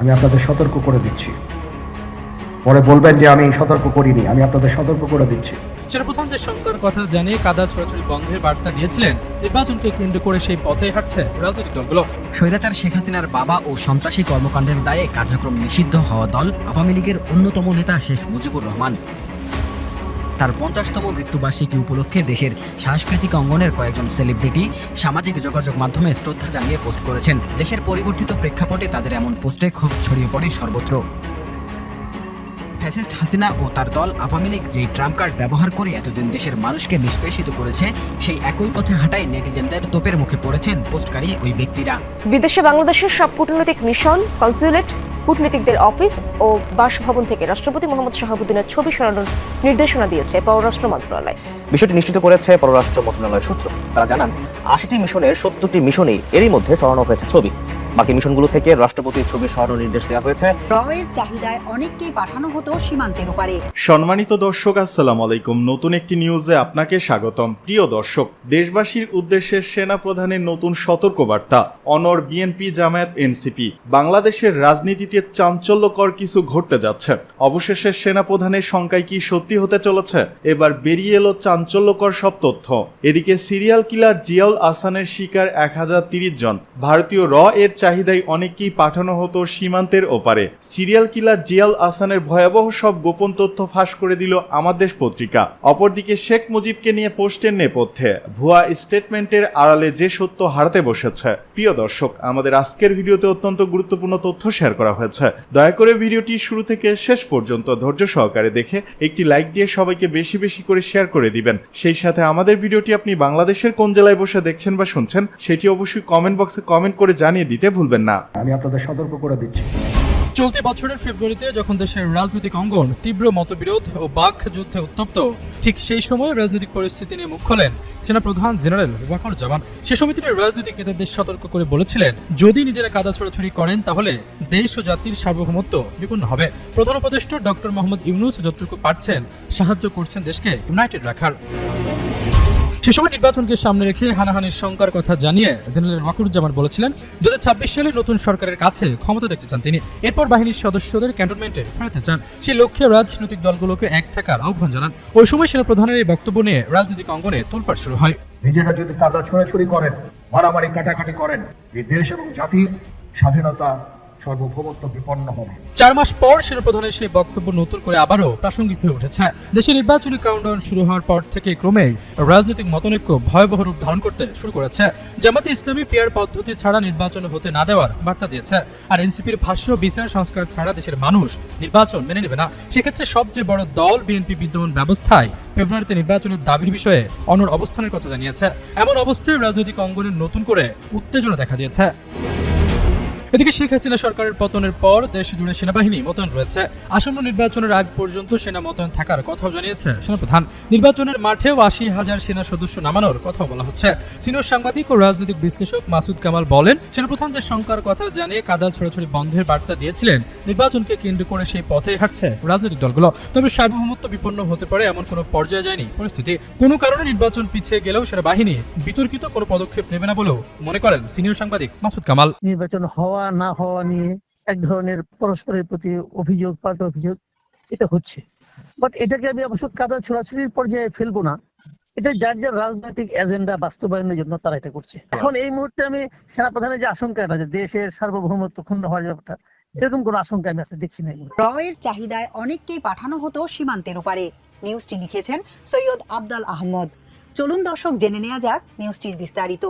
আমি আপনাদের সতর্ক করে দিচ্ছি। পরে বলবেন যে আমি সতর্ক করিনি আমি আপনাদের সতর্ক করে দিচ্ছি। প্রধান যে শঙ্কর কথা জানিয়ে কাদা ছড়াছড়ি বন্ধের বার্তা দিয়েছিলেন নির্বাচনকে কেন্দ্র করে সেই পথে হাঁটছে রাজনৈতিক দলগুলো। স্বৈরাচার শেখ হাসিনার বাবা ও সন্ত্রাসী কর্মকাণ্ডের দায়ে কার্যক্রম নিষিদ্ধ হওয়া দল আওয়ামী লীগের অন্যতম নেতা শেখ মুজিবুর রহমান। তার পঞ্চাশতম মৃত্যুবার্ষিকী উপলক্ষে দেশের সাংস্কৃতিক অঙ্গনের কয়েকজন সেলিব্রিটি সামাজিক যোগাযোগ মাধ্যমে শ্রদ্ধা জানিয়ে পোস্ট করেছেন। দেশের পরিবর্তিত প্রেক্ষাপটে তাদের এমন পোস্টে ক্ষোভ ছড়িয়ে পড়ে সর্বত্র। ফ্যাসিস্ট হাসিনা ও তার দল আওয়ামী লীগ যেই ট্রাম্প কার্ড ব্যবহার করে এতদিন দেশের মানুষকে নিষ্পেষিত করেছে, সেই একই পথে হাঁটায় নেটিজেনদের তোপের মুখে পড়েছেন পোস্টকারী ওই ব্যক্তিরা। বিদেশে বাংলাদেশের সব কূটনৈতিক মিশন, কনসুলেট কূটনীতিকদের অফিস ও বাসভবন থেকে রাষ্ট্রপতি মোহাম্মদ শাহাবুদ্দিনের ছবি সরানোর নির্দেশনা দিয়েছে পররাষ্ট্র মন্ত্রণালয়। বিষয়টি নিশ্চিত করেছে পররাষ্ট্র মন্ত্রণালয়ের সূত্র। তারা জানান, আশিটি মিশনের সত্তরটি মিশনেই এরই মধ্যে সরানো হয়েছে ছবি। বাকি মিশনগুলো থেকে রাষ্ট্রপতির ছবি সরানোর নির্দেশ দেওয়া হয়েছে। রয়ের চাহিদায় অনেককেই পাঠানো হতো সীমান্তের ওপারে। সম্মানিত দর্শক আসসালামু আলাইকুম। নতুন একটি নিউজে আপনাকে স্বাগতম। প্রিয় দর্শক দেশবাসীর উদ্দেশ্যে সেনা প্রধানের নতুন সতর্কবার্তা। অনর বিএনপি জামায়াত এনসিপি। বাংলাদেশের রাজনীতিতে চাঞ্চল্যকর কিছু ঘটতে যাচ্ছে। অবশেষে সেনা প্রধানের সংখ্যায় কি সত্যি হতে চলেছে? এবার বেরিয়ে এলো চাঞ্চল্যকর সব তথ্য। এদিকে সিরিয়াল কিলার জিয়াউল আসানের শিকার এক হাজার তিরিশ জন। ভারতীয় র এর চাহিদায় অনেককেই পাঠানো হতো সীমান্তের ওপারে। সিরিয়াল কিলার জিয়াল আসানের ভয়াবহ সব গোপন তথ্য ফাঁস করে দিল আমার দেশ পত্রিকা। অপরদিকে শেখ মুজিবকে নিয়ে পোস্টের নেপথ্যে ভুয়া স্টেটমেন্টের আড়ালে যে সত্য হারাতে বসেছে। প্রিয় দর্শক, আমাদের আজকের ভিডিওতে অত্যন্ত গুরুত্বপূর্ণ তথ্য শেয়ার করা হয়েছে। দয়া করে ভিডিওটি শুরু থেকে শেষ পর্যন্ত ধৈর্য সহকারে দেখে একটি লাইক দিয়ে সবাইকে বেশি বেশি করে শেয়ার করে দিবেন। সেই সাথে আমাদের ভিডিওটি আপনি বাংলাদেশের কোন জেলায় বসে দেখছেন বা শুনছেন, সেটি অবশ্যই কমেন্ট বক্সে কমেন্ট করে জানিয়ে দিতে ভুলবেন না। আমি আপনাদের সতর্ক করে দিচ্ছি। চলতি বছরের ফেব্রুয়ারিতে যখন দেশের রাজনৈতিক অঙ্গন তীব্র মতবিরোধ ও বাক যুদ্ধে উত্তপ্ত ঠিক সেই সময় রাজনৈতিক পরিস্থিতি নিয়ে মুখ খোলেন সেনাপ্রধান জেনারেল ওয়াকার জামান। সে সময় তিনি রাজনৈতিক নেতাদের সতর্ক করে বলেছিলেন যদি নিজেরা কাদা ছোড়াছড়ি করেন তাহলে দেশ ও জাতির সার্বভৌমত্ব বিপন্ন হবে। প্রধান উপদেষ্টা ডক্টর মোহাম্মদ ইউনুস যতটুকু পারছেন সাহায্য করছেন দেশকে ইউনাইটেড রাখার। সে সময় নির্বাচনকে সামনে রেখে হানাহানির শঙ্কার কথা জানিয়ে জেনারেল ওয়াকুরুজ্জামান বলেছিলেন দু সালে নতুন সরকারের কাছে ক্ষমতা দেখতে চান তিনি। এরপর বাহিনীর সদস্যদের ক্যান্টনমেন্টে ফেরাতে চান। সেই লক্ষ্যে রাজনৈতিক দলগুলোকে এক থাকার আহ্বান জানান। ওই সময় সেনাপ্রধানের এই বক্তব্য নিয়ে রাজনৈতিক অঙ্গনে তোলপাড় শুরু হয়। নিজেরা যদি কাদা ছোড়াছুড়ি করেন, মারামারি, কাটাকাটি করেন এই দেশ এবং জাতির স্বাধীনতা সার্বভৌমত্ব বিপন্ন হবে। চার মাস পর সেনাপ্রধানের সেই বক্তব্য নতুন করে আবারও প্রাসঙ্গিক হয়ে উঠেছে। দেশে নির্বাচনী কাউন্টডাউন শুরু হওয়ার পর থেকে ক্রমেই রাজনৈতিক মতনৈক্য ভয়াবহ রূপ ধারণ করতে শুরু করেছে। জামাতে ইসলামী পিয়ার পদ্ধতি ছাড়া নির্বাচন হতে না দেওয়ার বার্তা দিয়েছে। আর এনসিপির ভাষ্য, বিচার, সংস্কার ছাড়া দেশের মানুষ নির্বাচন মেনে নেবে না। সেক্ষেত্রে সবচেয়ে বড় দল বিএনপি বিদ্যমান ব্যবস্থায় ফেব্রুয়ারিতে নির্বাচনের দাবির বিষয়ে অনর অবস্থানের কথা জানিয়েছে। এমন অবস্থায় রাজনৈতিক অঙ্গনে নতুন করে উত্তেজনা দেখা দিয়েছে। এদিকে শেখ হাসিনা সরকারের পতনের পর দেশ জুড়ে সেনাবাহিনী মোতায়েন রয়েছে। আসন্ন নির্বাচনের আগ পর্যন্ত সেনা মোতায়েন থাকার কথাও জানিয়েছে সেনাপ্রধান। নির্বাচনের মাঠেও আশি হাজার সেনা সদস্য নামানোর কথাও বলা হচ্ছে। সিনিয়র সাংবাদিক ও রাজনৈতিক বিশ্লেষক মাসুদ কামাল বলেন, সেনাপ্রধান যে শঙ্কার কথা জানিয়ে কাদা ছড়াছড়ি বন্ধের বার্তা দিয়েছিলেন, নির্বাচনকে কেন্দ্র করে সেই পথে হাঁটছে রাজনৈতিক দলগুলো। তবে সার্বভৌমত্ব বিপন্ন হতে পারে এমন কোনো পর্যায়ে যায়নি পরিস্থিতি। কোনো কারণে নির্বাচন পিছিয়ে গেলেও সেনাবাহিনী বিতর্কিত কোনো পদক্ষেপ নেবে না বলেও মনে করেন সিনিয়র সাংবাদিক মাসুদ কামাল। নির্বাচন হওয়া না হওয়া নিয়ে এক ধরনের পরস্পরের প্রতি অভিযোগ, পাল্টা অভিযোগ এটা হচ্ছে। বাট এটাকে আমি অবশ্য কাদা ছোড়াছুড়ির পর্যায়ে ফেলব না। এটা যার যার রাজনৈতিক এজেন্ডা বাস্তবায়নের জন্য তারা এটা করছে। এখন এই মুহূর্তে আমি সেনাপ্রধানের যে আশঙ্কাটা, যে দেশের সার্বভৌমত্ব ক্ষুণ্ণ হওয়ার ব্যাপারটা, এরকম কোনো আশঙ্কা আমি দেখছি না রয়ের চাহিদায় অনেককেই পাঠানো হতো সীমান্তের ওপারে। নিউজটি লিখেছেন সৈয়দ আবদাল আহমদ। চলুন দর্শক জেনে নেওয়া যাক নিউজটির বিস্তারিত।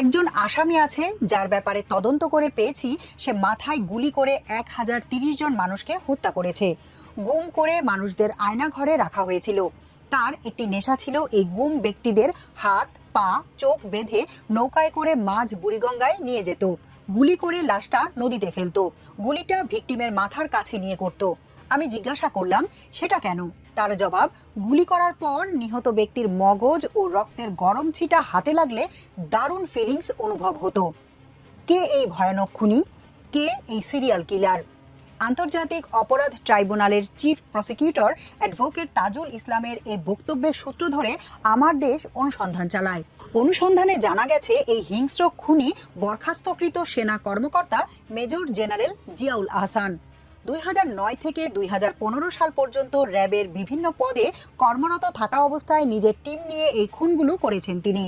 একজন আসামি আছে, যার ব্যাপারে তদন্ত করে পেয়েছি, সে মাথায় গুলি করে এক হাজার তিরিশ জন মানুষকে হত্যা করেছে। গুম করে মানুষদের আয়না ঘরে রাখা হয়েছিল। তার একটি নেশা ছিল এই গুম ব্যক্তিদের হাত, পা, চোখ বেঁধে নৌকায় করে মাঝ বুড়িগঙ্গায় নিয়ে যেত। গুলি করে লাশটা নদীতে ফেলতো। গুলিটা ভিকটিমের মাথার কাছে নিয়ে করত। আমি জিজ্ঞাসা করলাম, সেটা কেন? তার জবাব, গুলি করার পর নিহত ব্যক্তির মগজ ও রক্তের গরম ছিটা হাতে লাগলে দারুণ ফিলিংস অনুভব হতো। কে এই ভয়ানক খুনি? কে এই সিরিয়াল কিলার আন্তর্জাতিক অপরাধ ট্রাইব্যুনালের চিফ প্রসিকিউটর অ্যাডভোকেট তাজুল ইসলামের এই বক্তব্যের সূত্র ধরে আমার দেশ অনুসন্ধান চালায়। অনুসন্ধানে জানা গেছে, এই হিংস্র খুনি বরখাস্তকৃত সেনা কর্মকর্তা মেজর জেনারেল জিয়াউল আহসান। দুই থেকে দুই হাজার পনেরো সাল পর্যন্ত র্যাবের বিভিন্ন পদে কর্মরত থাকা অবস্থায় নিজের টিম নিয়ে এই খুনগুলো করেছেন তিনি।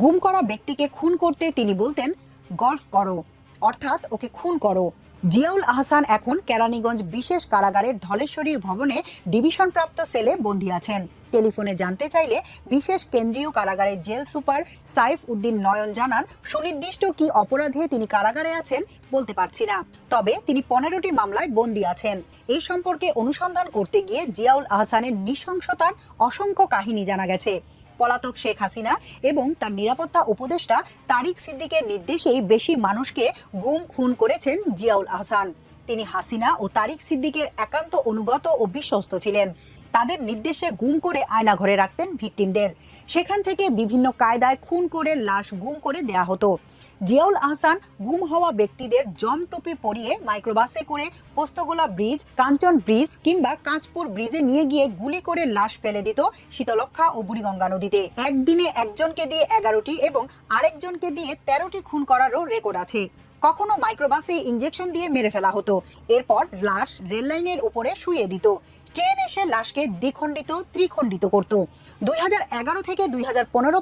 গুম করা ব্যক্তিকে খুন করতে তিনি বলতেন, গল্ফ করো। অর্থাৎ ওকে খুন করো। জিয়াউল আহসান এখন কেরানীগঞ্জ বিশেষ কারাগারের ধলেশ্বরী ভবনে ডিভিশনপ্রাপ্ত সেলে বন্দী আছেন। টেলিফোনে জানতে চাইলে বিশেষ কেন্দ্রীয় কারাগারের জেল সুপার সাইফ উদ্দিন নয়ন জানান, সুনির্দিষ্ট কি অপরাধে তিনি কারাগারে আছেন বলতে পারছি না। তবে তিনি পনেরোটি মামলায় বন্দী আছেন। এই সম্পর্কে অনুসন্ধান করতে গিয়ে জিয়াউল আহসানের নৃশংসতার অসংখ্য কাহিনী জানা গেছে। পলাতক শেখ হাসিনা এবং তার নিরাপত্তা উপদেষ্টা তারিক সিদ্দিকের নির্দেশেই বেশি মানুষকে গুম খুন করেছেন জিয়াউল আহসান। তিনি হাসিনা ও তারিক সিদ্দিকের একান্ত অনুগত ও বিশ্বস্ত ছিলেন। তাদের নির্দেশে গুম করে আয়নাঘরে রাখতেন ভিকটিমদের। সেখান থেকে বিভিন্ন কায়দায় খুন করে, লাশ গুম করে দেয়া হতো। জিয়াউল আহসান গুম হওয়া ব্যক্তিদের জম টুপি পরিয়ে মাইক্রোবাসে করে পোস্তগোলা ব্রিজ, কাঞ্চন ব্রিজ কিংবা কাঁচপুর ব্রিজে নিয়ে গিয়ে গুলি করে লাশ ফেলে দিত শীতলক্ষা ও বুড়িগঙ্গা নদীতে। একদিনে একজনকে দিয়ে এগারোটি এবং আরেকজনকে দিয়ে তেরোটি খুন করারও রেকর্ড আছে। কখনো মাইক্রোবাসে ইঞ্জেকশন দিয়ে মেরে ফেলা হতো। এরপর লাশ রেল লাইনের উপরে শুয়ে দিত। ট্রেন এসে লাশকে দ্বিখণ্ডিত, ত্রিখণ্ডিত করত। দুই থেকে দুই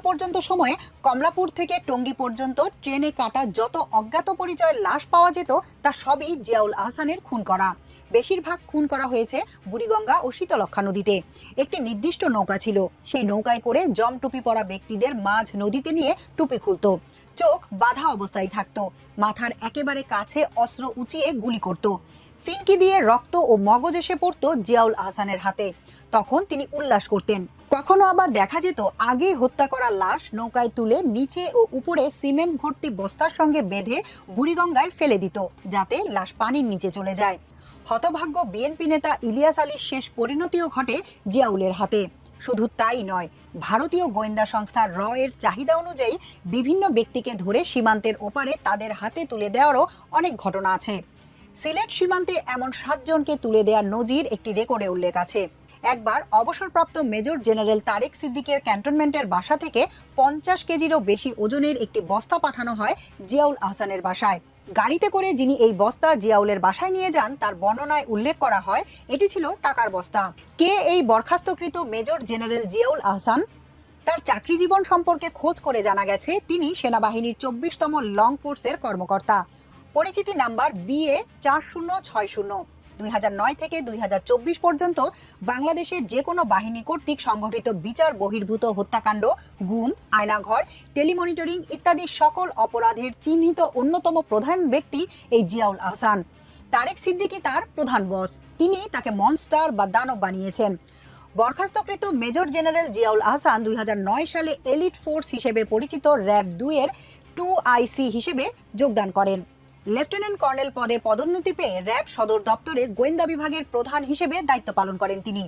পর্যন্ত সময়ে কমলাপুর থেকে টঙ্গী পর্যন্ত ট্রেনে কাটা যত অজ্ঞাত পরিচয়ের লাশ পাওয়া যেত, তা সবই জিয়াউল আহসানের খুন করা বেশিরভাগ খুন করা হয়েছে বুড়িগঙ্গা ও শীতলক্ষা নদীতে। একটি নির্দিষ্ট নৌকা ছিল। সেই নৌকায় করে জম টুপি পরা ব্যক্তিদের মাঝ নদীতে নিয়ে টুপি খুলতো। চোখ বাধা অবস্থায় থাকতো। মাথার একেবারে কাছে অস্ত্র উঁচিয়ে গুলি করত। ফিনকি দিয়ে রক্ত ও মগজ এসে পড়তো জিয়াউল আহসানের হাতে। তখন তিনি উল্লাস করতেন। কখনো আবার দেখা যেত, আগে হত্যা করা লাশ নৌকায় তুলে নিচে ও উপরে সিমেন্ট ভর্তি বস্তার সঙ্গে বেঁধে বুড়িগঙ্গায় ফেলে দিত, যাতে লাশ পানির নিচে চলে যায়। হতভাগ্য বিএনপি নেতা ইলিয়াস আলীর শেষ পরিণতিও ঘটে জিয়াউলের হাতে। শুধু তাই নয়, ভারতীয় গোয়েন্দা সংস্থা র এর চাহিদা অনুযায়ী বিভিন্ন ব্যক্তিকে ধরে সীমান্তের ওপারে তাদের হাতে তুলে দেওয়ারও অনেক ঘটনা আছে। সিলেট সীমান্তে এমন সাতজনকে তুলে দেওয়ার নজির একটি রেকর্ডে উল্লেখ আছে। একবার অবসরপ্রাপ্ত মেজর জেনারেল তারেক সিদ্দিকের ক্যান্টনমেন্টের বাসা থেকে পঞ্চাশ কেজিরও বেশি ওজনের একটি বস্তা পাঠানো হয় জিয়াউল আহসানের বাসায়। গাড়িতে করে যিনি এই বস্তা জিয়াউলের বাসায় নিয়ে যান, তার বর্ণনায় উল্লেখ করা হয়, এটি ছিল টাকার বস্তা। কে এই বরখাস্তকৃত মেজর জেনারেল জিয়াউল আহসান? তার চাকরি জীবন সম্পর্কে খোঁজ করে জানা গেছে, তিনি সেনাবাহিনীর চব্বিশতম লং কোর্সের কর্মকর্তা। পরিচিতি নাম্বার বিএ চার শূন্য, ছয় শূন্য, দুই হাজার নয় থেকে দুই হাজার চব্বিশ পর্যন্ত বাংলাদেশের যে কোনো বাহিনী কর্তৃক সংগঠিত বিচার বহির্ভূত হত্যাকাণ্ড, গুম, আয়নাঘর, টেলিমনিটরিং ইত্যাদি সকল অপরাধের চিহ্নিত অন্যতম প্রধান ব্যক্তি এই জিয়াউল আহসান। তারেক সিদ্দিকি তার প্রধান বস। তিনি তাকে মনস্টার বা দানব বানিয়েছেন। বরখাস্তকৃত মেজর জেনারেল জিয়াউল আহসান দুই হাজার নয় সালে এলিট ফোর্স হিসেবে পরিচিত র্যাব দুইয়ের টু আইসি হিসেবে যোগদান করেন। লেফটেন্যান্ট কর্নেল পদে পদোন্নতি পেয়ে র্যাব সদর দপ্তরে গোয়েন্দা বিভাগের প্রধান হিসেবে দায়িত্ব পালন করেন তিনি।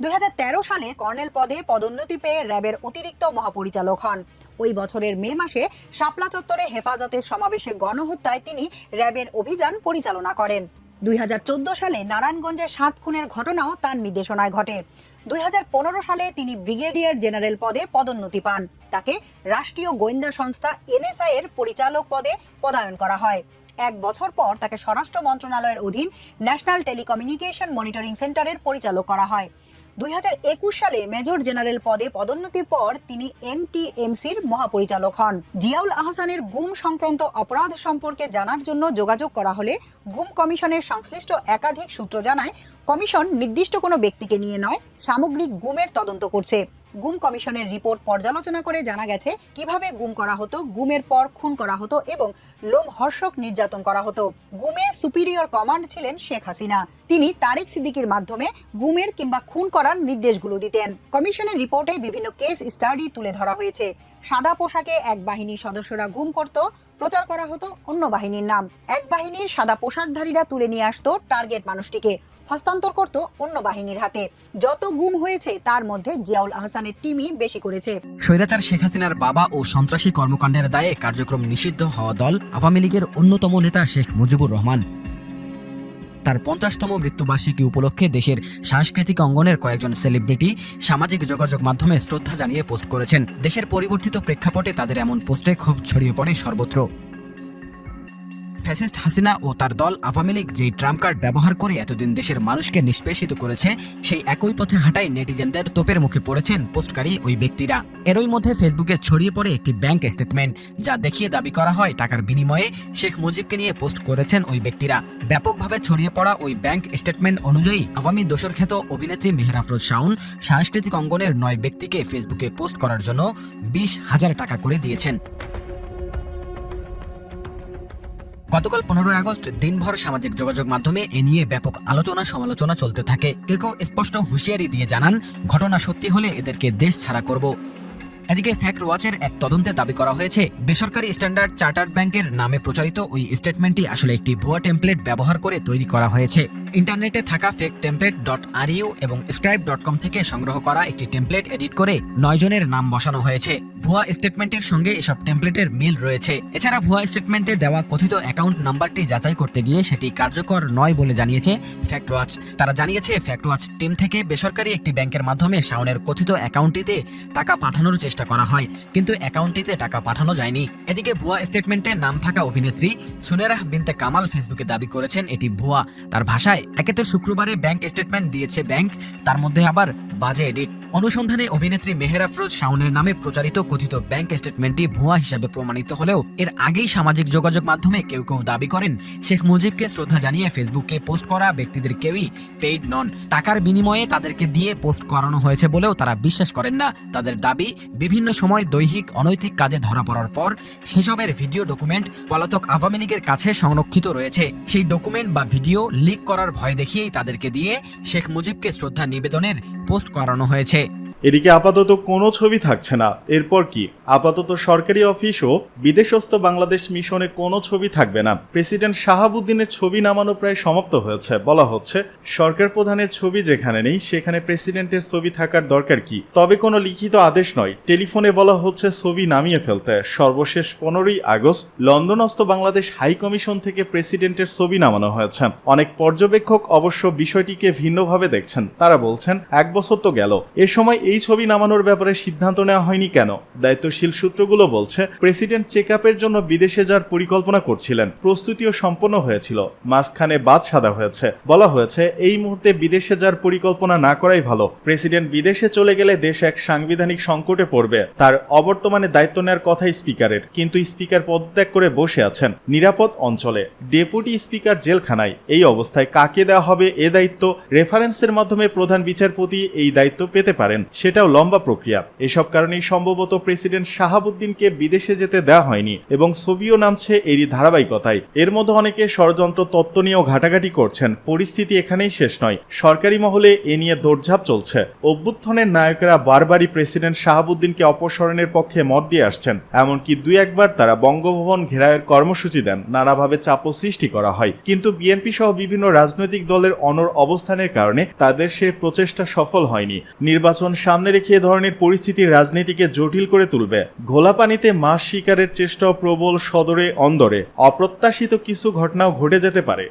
দুই হাজার তেরো সালে কর্নেল পদে পদোন্নতি পেয়ে র্যাবের অতিরিক্ত মহাপরিচালক হন। ওই বছরের মে মাসে শাপলা চত্বরে হেফাজতের সমাবেশে গণহত্যায় তিনি র্যাবের অভিযান পরিচালনা করেন। দুই হাজার চোদ্দ সালে নারায়ণগঞ্জে সাত খুনের ঘটনাও তার নির্দেশনায় ঘটে। দুই হাজার পনেরো সালে তিনি ব্রিগেডিয়ার জেনারেল পদে পদোন্নতি পান। তাকে রাষ্ট্রীয় গোয়েন্দা সংস্থা এনএসআই এর পরিচালক পদে পদায়ন করা হয়। এক বছর পর তাকে স্বরাষ্ট্র মন্ত্রণালয়ের অধীন ন্যাশনাল টেলিকমিউনিকেশন মনিটরিং সেন্টারের পরিচালক করা হয়। দুই হাজার একুশ সালে মেজর জেনারেল পদে পদোন্নতির পর তিনি এনটিএমসির মহাপরিচালক হন। জিয়াউল আহসানের গুম সংক্রান্ত অপরাধ সম্পর্কে জানার জন্য যোগাযোগ করা হলে গুম কমিশনের সংশ্লিষ্ট একাধিক সূত্র জানায়, কমিশন নির্দিষ্ট কোনো ব্যক্তিকে নিয়ে নয়, সামগ্রিক গুমের তদন্ত করছে। গুম কমিশনের রিপোর্ট পর্যালোচনা করে জানা গেছে কীভাবে গুম করা হতো, গুমের পর খুন করা হতো এবং লোমহর্ষক নির্যাতন করা হতো। গুমে সুপিরিয়র কমান্ড ছিলেন শেখ হাসিনা। তিনি তারেক সিদ্দিকির মাধ্যমে গুমের কিংবা খুন করার নির্দেশগুলো দিতেন। কমিশনের রিপোর্টে বিভিন্ন কেস স্টাডি তুলে ধরা হয়েছে। সাদা পোশাকে এক বাহিনীর সদস্যরা গুম করত, প্রচার করা হতো অন্য বাহিনীর নাম। এক বাহিনীর সাদা পোশাকধারীরা তুলে নিয়ে আসতো টার্গেট মানুষটিকে। হস্তান্তর করত অন্য বাহিনীর হাতে। যত গুম হয়েছে, তার মধ্যে জিয়াউল আহসানের টিমই বেশি করেছে। স্বৈরাচার শেখ হাসিনার বাবা ও সন্ত্রাসী কর্মকাণ্ডের দায়ে কার্যক্রম নিষিদ্ধ হওয়া দল আওয়ামী লীগের অন্যতম নেতা শেখ মুজিবুর রহমান। তার পঞ্চাশতম মৃত্যুবার্ষিকী উপলক্ষে দেশের সাংস্কৃতিক অঙ্গনের কয়েকজন সেলিব্রিটি সামাজিক যোগাযোগ মাধ্যমে শ্রদ্ধা জানিয়ে পোস্ট করেছেন। দেশের পরিবর্তিত প্রেক্ষাপটে তাদের এমন পোস্টে ক্ষোভ ছড়িয়ে পড়ে সর্বত্র। ফ্যাসিস্ট হাসিনা ও তার দল আওয়ামী লীগ যেই ট্রাম্প কার্ড ব্যবহার করে এতদিন দেশের মানুষকে নিষ্পেষিত করেছে, সেই একই পথে হাঁটাই নেটিজেনদের তোপের মুখে পড়েছেন পোস্টকারী ওই ব্যক্তিরা। এরই মধ্যে ফেসবুকে ছড়িয়ে পড়ে একটি ব্যাংক স্টেটমেন্ট, যা দেখিয়ে দাবি করা হয় টাকার বিনিময়ে শেখ মুজিবকে নিয়ে পোস্ট করেছেন ওই ব্যক্তিরা। ব্যাপকভাবে ছড়িয়ে পড়া ওই ব্যাংক স্টেটমেন্ট অনুযায়ী আওয়ামী দোষর খ্যাত অভিনেত্রী মেহরাফরোজ শাওন সাংস্কৃতিক অঙ্গনের নয় ব্যক্তিকে ফেসবুকে পোস্ট করার জন্য বিশ হাজার টাকা করে দিয়েছেন। গতকাল পনেরোই আগস্ট দিনভর সামাজিক যোগাযোগ মাধ্যমে এ নিয়ে ব্যাপক আলোচনা সমালোচনা চলতে থাকে। কেউ কেউ স্পষ্ট হুঁশিয়ারি দিয়ে জানান, ঘটনা সত্যি হলে এদেরকে দেশ ছাড়া করব। এদিকে ফ্যাক্ট ওয়াচের এক তদন্তে দাবি করা হয়েছে, বেসরকারি স্ট্যান্ডার্ড চার্টার্ড ব্যাংকের নামে প্রচারিত ওই স্টেটমেন্টটি আসলে একটি ভুয়া টেমপ্লেট ব্যবহার করে তৈরি করা হয়েছে। ইন্টারনেটে থাকা ফেক টেমপ্লেট ডট আরইউ এবং স্ক্রাইব ডট কম থেকে সংগ্রহ করা একটি টেমপ্লেট এডিট করে নয় জনের নাম বসানো হয়েছে। ভুয়া স্টেটমেন্টের সঙ্গে এসব টেমপ্লেটের মিল রয়েছে। এছাড়া ভুয়া স্টেটমেন্টে দেওয়া কথিত অ্যাকাউন্ট নাম্বারটি যাচাই করতে গিয়ে সেটি কার্যকর নয় বলে জানিয়েছে ফ্যাক্ট ওয়াচ তারা জানিয়েছে ফ্যাক্ট ওয়াচ টিম থেকে বেসরকারি একটি ব্যাংকের মাধ্যমে শাওনের কথিত অ্যাকাউন্টটিতে টাকা পাঠানোর চেষ্টা করা হয়, কিন্তু অ্যাকাউন্টটিতে টাকা পাঠানো যায়নি। এদিকে ভুয়া স্টেটমেন্টে নাম থাকা অভিনেত্রী সুনেরাহ বিনতে কামাল ফেসবুকে দাবি করেছেন, এটি ভুয়া। তার ভাষায় একে তো শুক্রবারে ব্যাংক স্টেটমেন্ট দিয়েছে ব্যাংক তার মধ্যে আবার বাজে এডিট অনুসন্ধানে অভিনেত্রী মেহের আফরোজ শাওনের নামে প্রচারিত কথিত ব্যাংক স্টেটমেন্টটি ভুয়া হিসাবে প্রমাণিত হলেও এর আগেই সামাজিক যোগাযোগ মাধ্যমে কেউ কেউ দাবি করেন, শেখ মুজিবকে শ্রদ্ধা জানিয়ে ফেসবুকে পোস্ট করা ব্যক্তিদের কেউই পেইড নন। টাকার বিনিময়ে তাদেরকে দিয়ে পোস্ট করানো হয়েছে বলেও তারা বিশ্বাস করেন না। তাদের দাবি, বিভিন্ন সময় দৈহিক, অনৈতিক কাজে ধরা পড়ার পর সেসবের ভিডিও ডকুমেন্ট পলাতক আওয়ামী লীগের কাছে সংরক্ষিত রয়েছে। সেই ডকুমেন্ট বা ভিডিও লিক করার ভয় দেখিয়েই তাদেরকে দিয়ে শেখ মুজিবকে শ্রদ্ধা নিবেদনের পোস্ট করানো হয়েছে। এদিকে আপাতত কোনো ছবি থাকছে না। এরপর কি? আপাতত সরকারি অফিস ও বিদেশস্থ বাংলাদেশ মিশনে কোনো ছবি থাকবে না। প্রেসিডেন্ট শাহাবুদ্দিনের ছবি নামানো প্রায় সমাপ্ত হয়েছে। বলা হচ্ছে, সরকার প্রধানের ছবি যেখানে নেই, সেখানে প্রেসিডেন্টের ছবি থাকার দরকার কি? তবে কোনো লিখিত আদেশ নয়। টেলিফোনে বলা হচ্ছে, ছবি নামিয়ে ফেলতে। সর্বশেষ পনেরোই আগস্ট লন্ডনস্থ বাংলাদেশ হাই কমিশন থেকে প্রেসিডেন্টের ছবি নামানো হয়েছে। অনেক পর্যবেক্ষক অবশ্য বিষয়টিকে ভিন্নভাবে দেখছেন। তারা বলছেন, এক বছর তো গেল। এ সময় এই ছবি নামানোর ব্যাপারে সিদ্ধান্ত নেওয়া হয়নি কেন? দায়িত্বশীল সূত্রগুলো বলছে, প্রেসিডেন্ট চেক জন্য বিদেশে যাওয়ার পরিকল্পনা করছিলেন। প্রস্তুতিও সম্পন্ন হয়েছিল। মাঝখানে বাদ সাদা হয়েছে। বলা হয়েছে, এই মুহূর্তে বিদেশে যাওয়ার পরিকল্পনা না করাই ভালো। প্রেসিডেন্ট বিদেশে চলে গেলে দেশ এক সাংবিধানিক সংকটে পড়বে। তার অবর্তমানে দায়িত্ব নেওয়ার কথাই স্পিকারের। কিন্তু স্পিকার পদত্যাগ করে বসে আছেন নিরাপদ অঞ্চলে। ডেপুটি স্পিকার জেলখানায়। এই অবস্থায় কাকে দেওয়া হবে এ দায়িত্ব? রেফারেন্সের মাধ্যমে প্রধান বিচারপতি এই দায়িত্ব পেতে পারেন। সেটাও লম্বা প্রক্রিয়া। এসব কারণেই সম্ভবত প্রেসিডেন্ট শাহাবুদ্দিনকে বিদেশে যেতে দেওয়া হয়নি এবং ছবিও নামছে এরই ধারাবাহিকতায়। এর মধ্যে অনেকে ষড়যন্ত্র তত্ত্ব নিয়েও ঘাটাঘাটি করছেন। পরিস্থিতি এখানেই শেষ নয়। সরকারি মহলে এ নিয়ে দৌড়ঝাঁপ চলছে। অভ্যুত্থানের নায়করা বারবারই প্রেসিডেন্ট শাহাবুদ্দিনকে অপসারণের পক্ষে মত দিয়ে আসছেন। এমনকি দুই একবার তারা বঙ্গভবন ঘেরাওয়ের কর্মসূচি দেন। নানাভাবে চাপও সৃষ্টি করা হয়। কিন্তু বিএনপি সহ বিভিন্ন রাজনৈতিক দলের অনর অবস্থানের কারণে তাদের সে প্রচেষ্টা সফল হয়নি। নির্বাচন সামনে রেখে এ ধরনের পরিস্থিতি রাজনীতিকে জটিল করে তুলবে। ঘোলা পানিতে মাছ শিকারের চেষ্টাও প্রবল সদরে অন্দরে। অপ্রত্যাশিত কিছু ঘটনাও ঘটে যেতে পারে।